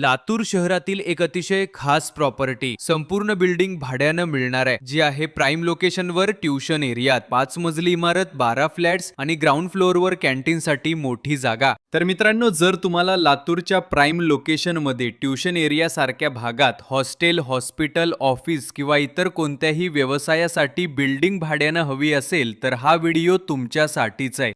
लातूर शहरातील एक अतिशय खास प्रॉपर्टी संपूर्ण बिल्डिंग भाड्यानं मिळणार आहे जी आहे प्राईम लोकेशनवर ट्युशन एरियात पाच मजली इमारत बारा फ्लॅट्स आणि ग्राउंड फ्लोअरवर कॅन्टीनसाठी मोठी जागा. तर मित्रांनो जर तुम्हाला लातूरच्या प्राईम लोकेशनमध्ये ट्युशन एरिया सारख्या भागात हॉस्टेल हॉस्पिटल ऑफिस किंवा इतर कोणत्याही व्यवसायासाठी बिल्डिंग भाड्यानं हवी असेल तर हा व्हिडिओ तुमच्यासाठीच आहे.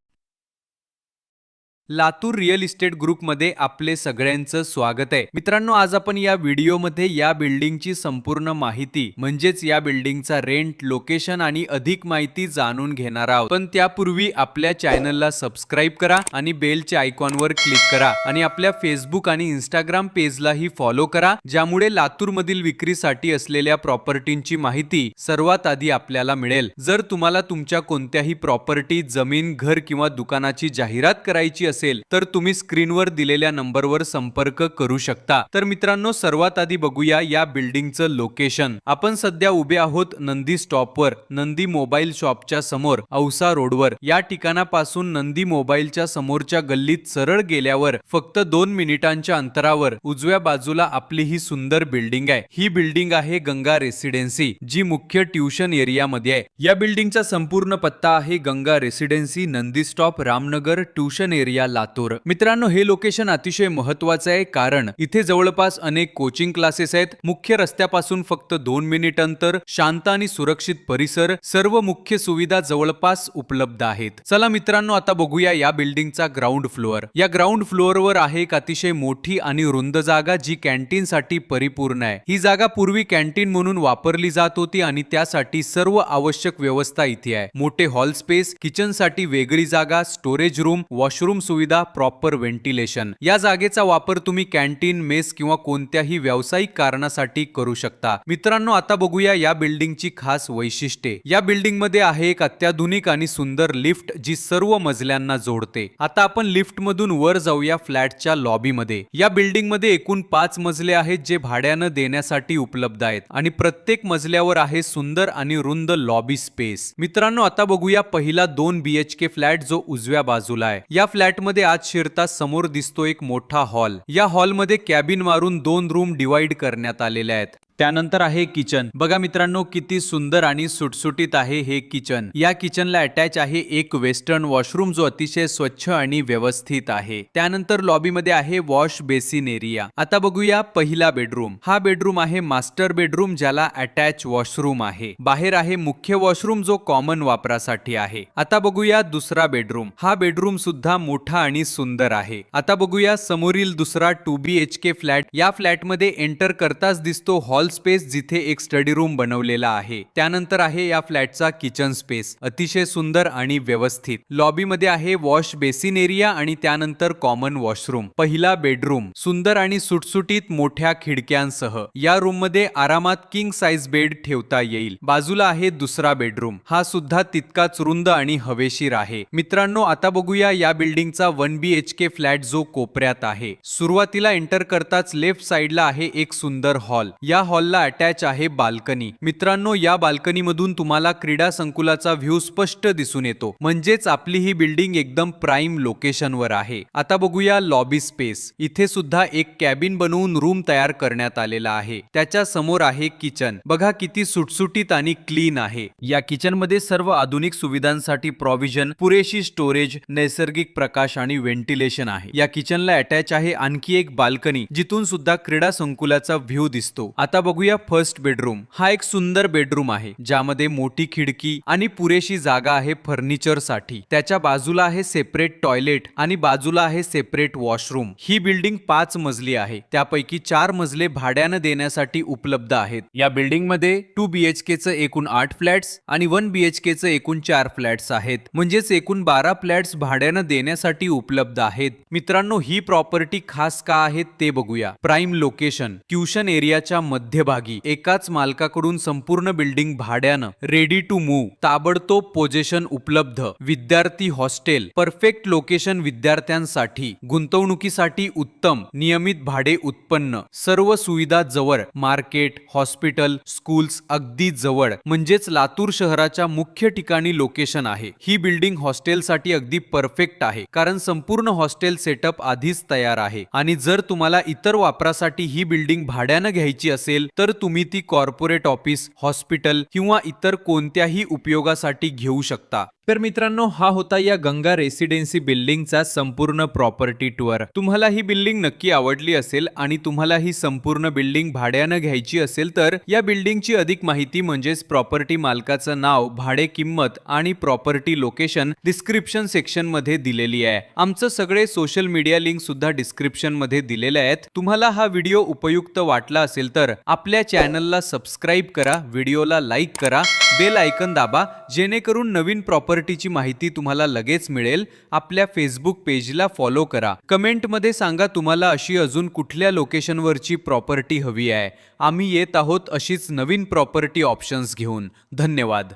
लातूर रिअल इस्टेट ग्रुपमध्ये आपले सगळ्यांचं स्वागत आहे. मित्रांनो आज आपण या व्हिडिओमध्ये या बिल्डिंगची संपूर्ण माहिती म्हणजेच या बिल्डिंगचा रेंट लोकेशन आणि अधिक माहिती जाणून घेणार आहोत. पण त्यापूर्वी आपल्या चॅनलला सबस्क्राईब करा आणि बेलच्या आयकॉनवर क्लिक करा आणि आपल्या फेसबुक आणि इंस्टाग्राम पेजलाही फॉलो करा ज्यामुळे लातूरमधील विक्रीसाठी असलेल्या प्रॉपर्टींची माहिती सर्वात आधी आपल्याला मिळेल. जर तुम्हाला तुमच्या कोणत्याही प्रॉपर्टी जमीन घर किंवा दुकानाची जाहिरात करायची असेल तर तुम्ही स्क्रीनवर दिलेल्या नंबरवर संपर्क करू शकता. तर मित्रांनो सर्वात आधी बघूया या बिल्डिंगचं लोकेशन. आपण सध्या उभे आहोत नंदी स्टॉपवर नंदी मोबाईल शॉपच्या समोर औसा रोडवर. या ठिकाणापासून नंदी मोबाईलच्या समोरच्या गल्लीत सरळ गेल्यावर फक्त दोन मिनिटांच्या अंतरावर उजव्या बाजूला आपली ही सुंदर बिल्डिंग आहे. ही बिल्डिंग आहे गंगा रेसिडेन्सी जी मुख्य ट्युशन एरियामध्ये आहे. या बिल्डिंगचा संपूर्ण पत्ता आहे Ganga residency Nandi stop Ramnagar tuition area Latur. मित्रांनो हे लोकेशन अतिशय महत्वाचं आहे कारण इथे जवळपास अनेक कोचिंग क्लासेस आहेत. मुख्य रस्त्यापासून फक्त दोन मिनिट अंतर शांत आणि सुरक्षित परिसर सर्व मुख्य सुविधा जवळपास उपलब्ध आहेत. चला मित्रांनो आता बघूया या बिल्डिंगचा ग्राउंड फ्लोअर या ग्राउंड फ्लोअरवर आहे एक अतिशय मोठी आणि रुंद जागा जी कॅन्टीन साठी परिपूर्ण आहे. ही जागा पूर्वी कॅन्टीन म्हणून वापरली जात होती आणि त्यासाठी सर्व आवश्यक व्यवस्था इथे आहे. मोठे हॉल स्पेस किचनसाठी वेगळी जागा स्टोरेज रूम वॉशरूम सुविधा प्रॉपर व्हेंटिलेशन या जागेचा वापर तुम्ही कॅन्टीन मेस किंवा कोणत्याही व्यावसायिक कारणासाठी करू शकता. मित्रांनो आता बघूया या बिल्डिंगची खास वैशिष्ट्ये. या बिल्डिंगमध्ये आहे एक अत्याधुनिक आणि सुंदर लिफ्ट जी सर्व मजल्यांना जोडते. आता आपण लिफ्ट मधून वर जाऊया फ्लॅटच्या लॉबी मध्ये या बिल्डिंगमध्ये एकूण पाच मजले आहेत जे भाड्यानं देण्यासाठी उपलब्ध आहेत. आणि प्रत्येक मजल्यावर आहे सुंदर आणि रुंद लॉबी स्पेस. मित्रांनो आता बघूया पहिला दोन बीएचके फ्लॅट जो उजव्या बाजूला आहे. या मध्ये आज शिरता समोर दिसतो एक मोठा हॉल. या हॉलमध्ये कॅबिन मारून दोन रूम डिवाइड करण्यात आलेल्या आहेत. त्यानंतर आहे किचन. बघा मित्रांनो किती सुंदर आणि सुटसुटीत आहे हे किचन. या किचनला अटॅच आहे एक वेस्टर्न वॉशरूम जो अतिशय स्वच्छ आणि व्यवस्थित आहे. त्यानंतर लॉबीमध्ये आहे वॉश बेसिन एरिया आता बघूया पहिला बेडरूम हा बेडरूम आहे मास्टर बेडरूम ज्याला अटॅच वॉशरूम आहे. बाहेर आहे मुख्य वॉशरूम जो कॉमन वापरासाठी आहे. आता बघूया दुसरा बेडरूम हा बेडरूम सुद्धा मोठा आणि सुंदर आहे. आता बघूया समोरील दुसरा two B H K flat या फ्लॅटमध्ये एंटर करताच दिसतो हॉल हॉल स्पेस जिथे एक स्टडी रूम बनवलेला आहे. त्यानंतर आहे या फ्लॅटचा किचन स्पेस. अतिशय सुंदर आणि व्यवस्थित. लॉबीमध्ये आहे वॉश बेसिन एरिया आणि त्यानंतर कॉमन वॉशरूम. पहिला बेडरूम. सुंदर आणि सुटसुटीत मोठ्या खिडक्यांसह. या रूममध्ये आरामात किंग साईज बेड ठेवता येईल. बाजूला आहे दुसरा बेडरूम. हा सुद्धा तितकाच रुंद आणि हवेशीर आहे. मित्रांनो आता बघूया या बिल्डिंगचा one B H K flat जो कोपऱ्यात आहे. सुरुवातीला एंटर करताच लेफ्ट साइडला आहे एक सुंदर हॉल. या हॉलला अटॅच आहे बाल्कनी. मित्रांनो या बाल्कनी मधून तुम्हाला क्रीडा संकुलाचा व्ह्यू स्पष्ट दिसून येतो. म्हणजेच आपली ही बिल्डिंग एकदम प्राईम लोकेशनवर आहे. आता बघूया लॉबी स्पेस. इथे सुद्धा एक कॅबिन बनवून रूम तयार करण्यात आलेला आहे. त्याच्यासमोर आहे किचन. बघा किती सुटसुटीत आणि क्लीन आहे. या किचनमध्ये सर्व आधुनिक सुविधांसाठी प्रॉव्हिजन पुरेशी स्टोरेज नैसर्गिक प्रकाश आणि व्हेंटिलेशन आहे. या किचनला अटॅच आहे आणखी एक बाल्कनी जिथून सुद्धा क्रीडा संकुलाचा व्ह्यू दिसतो. आता बघूया फर्स्ट बेडरूम हा एक सुंदर बेडरूम आहे ज्यामध्ये मोठी खिडकी आणि पुरेशी जागा आहे फर्निचरसाठी. त्याच्या बाजूला आहे सेपरेट टॉयलेट आणि बाजूला आहे सेपरेट वॉशरूम ही बिल्डिंग पाच मजली आहे. त्यापैकी चार मजले भाड्यानं देण्यासाठी उपलब्ध आहेत. या बिल्डिंगमध्ये टू बीएचके च एकूण आठ फ्लॅट्स आणि वन बीएचके च एकूण चार फ्लॅट्स आहेत. म्हणजेच एकूण बारा फ्लॅट्स भाड्यानं देण्यासाठी उपलब्ध आहेत. मित्रांनो ही प्रॉपर्टी खास का आहेत ते बघूया. प्राईम लोकेशन ट्युशन एरियाच्या मध्यभागी एकाच मालकाकडून संपूर्ण बिल्डिंग भाड्यानं रेडी टू मूव्ह ताबडतोब पोझेशन उपलब्ध विद्यार्थी हॉस्टेल परफेक्ट लोकेशन विद्यार्थ्यांसाठी गुंतवणुकीसाठी उत्तम नियमित भाडे उत्पन्न सर्व सुविधा जवळ मार्केट हॉस्पिटल स्कूल्स अगदी जवळ म्हणजेच लातूर शहराच्या मुख्य ठिकाणी लोकेशन आहे. ही बिल्डिंग हॉस्टेलसाठी अगदी परफेक्ट आहे कारण संपूर्ण हॉस्टेल सेटअप आधीच तयार आहे. आणि जर तुम्हाला इतर वापरासाठी ही बिल्डिंग भाड्यानं घ्यायची असेल असेल तर तुम्ही ती कॉर्पोरेट ऑफिस हॉस्पिटल किंवा इतर कोणत्याही उपयोगासाठी घेऊ शकता. तर मित्रांनो हा होता या गंगा रेसिडेन्सी बिल्डिंगचा संपूर्ण प्रॉपर्टी टूर तुम्हाला ही बिल्डिंग नक्की आवडली असेल आणि तुम्हाला ही संपूर्ण बिल्डिंग भाड्यानं घ्यायची असेल तर या बिल्डिंगची अधिक माहिती म्हणजेच प्रॉपर्टी मालकाचं नाव भाडे किंमत आणि प्रॉपर्टी लोकेशन डिस्क्रिप्शन सेक्शनमध्ये दिलेली आहे. आमचं सगळे सोशल मीडिया लिंक सुद्धा डिस्क्रिप्शनमध्ये दिलेले आहेत. तुम्हाला हा व्हिडिओ उपयुक्त वाटला असेल तर आपल्या चॅनलला सबस्क्राईब करा व्हिडिओला लाईक करा बेल आयकन दाबा जेणेकरून नवीन प्रॉपर्टीची माहिती तुम्हाला लगेच मिळेल. आपल्या फेसबुक पेजला फॉलो करा. कमेंटमध्ये सांगा तुम्हाला अशी अजून कुठल्या लोकेशनवरची प्रॉपर्टी हवी आहे. आम्ही येत आहोत अशीच नवीन प्रॉपर्टी ऑप्शन्स घेऊन. धन्यवाद.